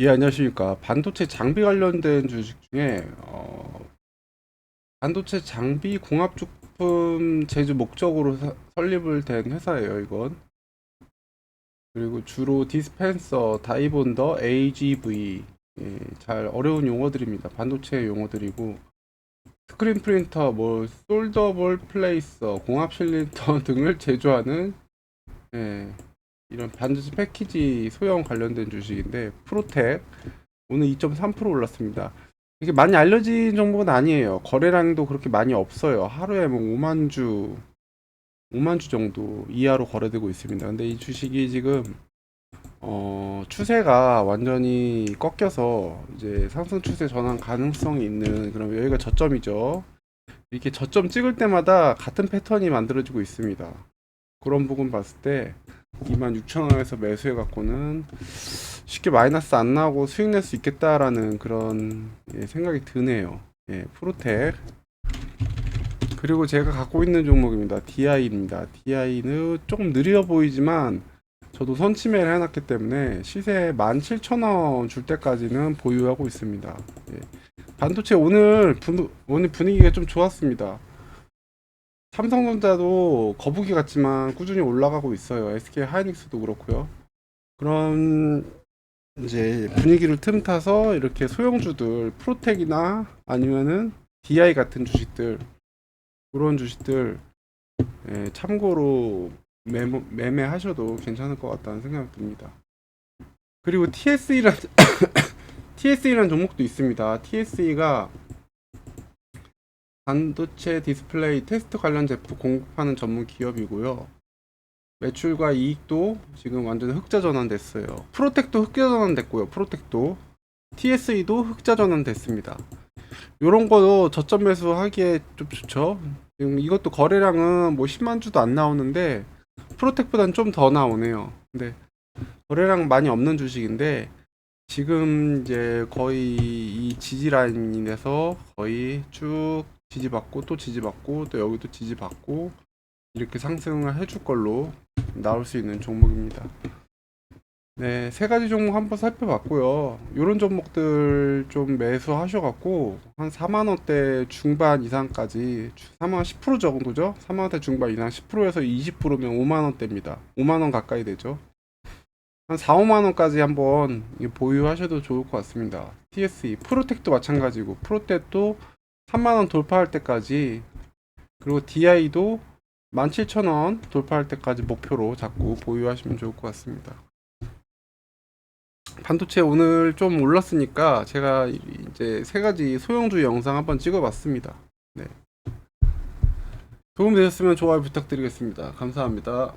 예, 안녕하십니까. 반도체 장비 관련된 주식 중에, 어, 반도체 장비 공합주품 제조 목적으로 사- 설립을 된 회사예요, 이건. 그리고 주로 디스펜서, 다이본더, AGV, 예, 잘 어려운 용어들입니다. 반도체 용어들이고, 스크린 프린터, 뭐, 솔더볼 플레이서, 공합 실린더 등을 제조하는, 예, 이런 반도체 패키지 소형 관련된 주식인데 프로텍 오늘 2.3% 올랐습니다. 이게 많이 알려진 정보는 아니에요. 거래량도 그렇게 많이 없어요. 하루에 뭐 5만 주 5만 주 정도 이하로 거래되고 있습니다. 근데 이 주식이 지금 어, 추세가 완전히 꺾여서 이제 상승 추세 전환 가능성이 있는 그럼 여기가 저점이죠. 이렇게 저점 찍을 때마다 같은 패턴이 만들어지고 있습니다. 그런 부분 봤을 때 26,000원에서 매수해 갖고는 쉽게 마이너스 안 나고 수익 낼 수 있겠다라는 그런 예, 생각이 드네요. 예, 프로텍. 그리고 제가 갖고 있는 종목입니다. DI입니다. DI는 조금 느려 보이지만 저도 선침해를 해놨기 때문에 시세 17,000원 줄 때까지는 보유하고 있습니다. 예. 반도체 오늘 분, 오늘 분위기가 좀 좋았습니다. 삼성전자도 거북이 같지만 꾸준히 올라가고 있어요. SK 하이닉스도 그렇고요. 그런 이제 분위기를 틈타서 이렇게 소형주들 프로텍이나 아니면은 DI 같은 주식들 그런 주식들 예, 참고로 매모, 매매하셔도 괜찮을 것 같다는 생각이 듭니다. 그리고 TSE란 TSE라는 종목도 있습니다. TSE가 반도체 디스플레이 테스트 관련 제품 공급하는 전문 기업이고요. 매출과 이익도 지금 완전 흑자 전환됐어요. 프로텍도 흑자 전환됐고요. 프로텍도 TSE도 흑자 전환됐습니다. 요런 거도 저점 매수 하기에 좀 좋죠. 지금 이것도 거래량은 뭐 10만 주도 안 나오는데 프로텍보다는 좀더 나오네요. 근데 거래량 많이 없는 주식인데 지금 이제 거의 이 지지 라인에서 거의 쭉 지지받고 또 지지받고 또 여기도 지지받고 이렇게 상승을 해줄 걸로 나올 수 있는 종목입니다. 네, 세 가지 종목 한번 살펴봤고요. 이런 종목들 좀 매수하셔갖고 한 4만 원대 중반 이상까지 4만 원 10% 정도죠? 4만 원대 중반 이상 10%에서 20%면 5만 원대입니다. 5만 원 가까이 되죠. 한 4, 5만 원까지 한번 보유하셔도 좋을 것 같습니다. TSE 프로텍도 마찬가지고 프로텍도 3만원 돌파할 때까지 그리고 DI도 17,000원 돌파할 때까지 목표로 잡고 보유하시면 좋을 것 같습니다. 반도체 오늘 좀 올랐으니까 제가 이제 세 가지 소형주 영상 한번 찍어봤습니다. 네. 도움 되셨으면 좋아요 부탁드리겠습니다. 감사합니다.